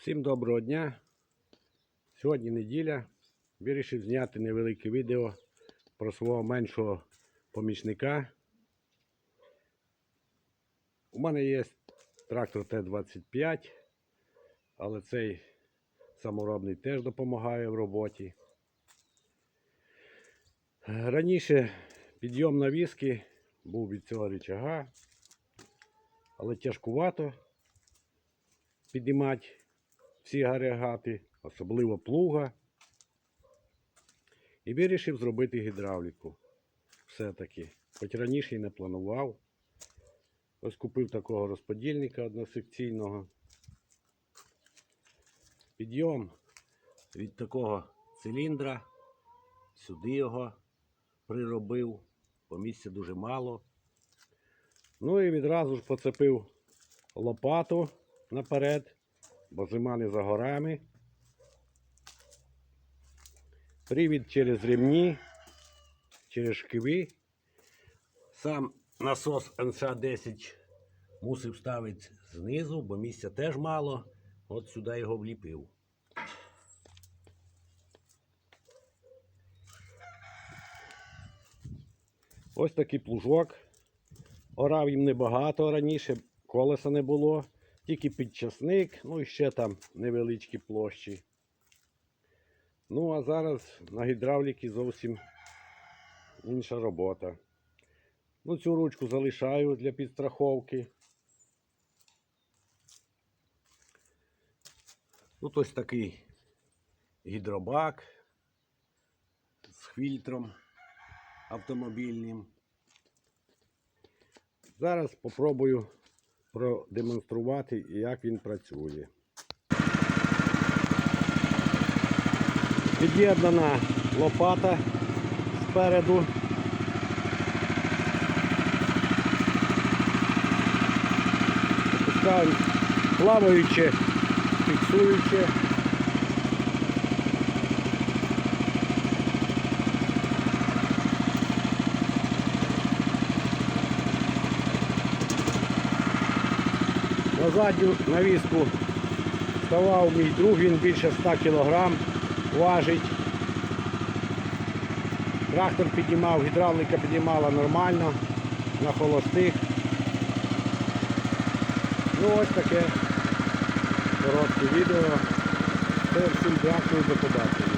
Всім доброго дня. Сьогодні неділя. Вирішив зняти невелике відео про свого меншого помічника. У мене є трактор Т-25, але цей саморобний теж допомагає в роботі. Раніше підйом навіски був від цього рычага, але тяжкувато підіймати всі агрегати, особливо плуга. І вирішив зробити гідравліку. Все-таки. Хоч раніше і не планував. Ось купив такого розподільника односекційного. Підйом від такого циліндра. Сюди його приробив, бо місця дуже мало. Ну і відразу ж поцепив лопату наперед, бо зима не за горами. Привід через ремні, через шкиви. Сам насос НСА-10 мусив ставити знизу, бо місця теж мало. От сюди його вліпив. Ось такий плужок. Орав їм небагато раніше, колеса не було, тільки підчасник, ну і ще там невеличкі площі. Ну, а зараз на гідравліки зовсім інша робота. Ну, цю ручку залишаю для підстраховки. Тут ось такий гідробак з фільтром автомобільним. Зараз спробую продемонструвати, як він працює. Під'єднана лопата спереду. Пускаємо плаваючи, фіксуюче. На задню навіску ставав мій друг, він більше 100 кг важить. Трактор піднімав, гідравліка піднімала нормально, на холостих. Ну ось таке коротке відео. Все, всім дякую, до побачення.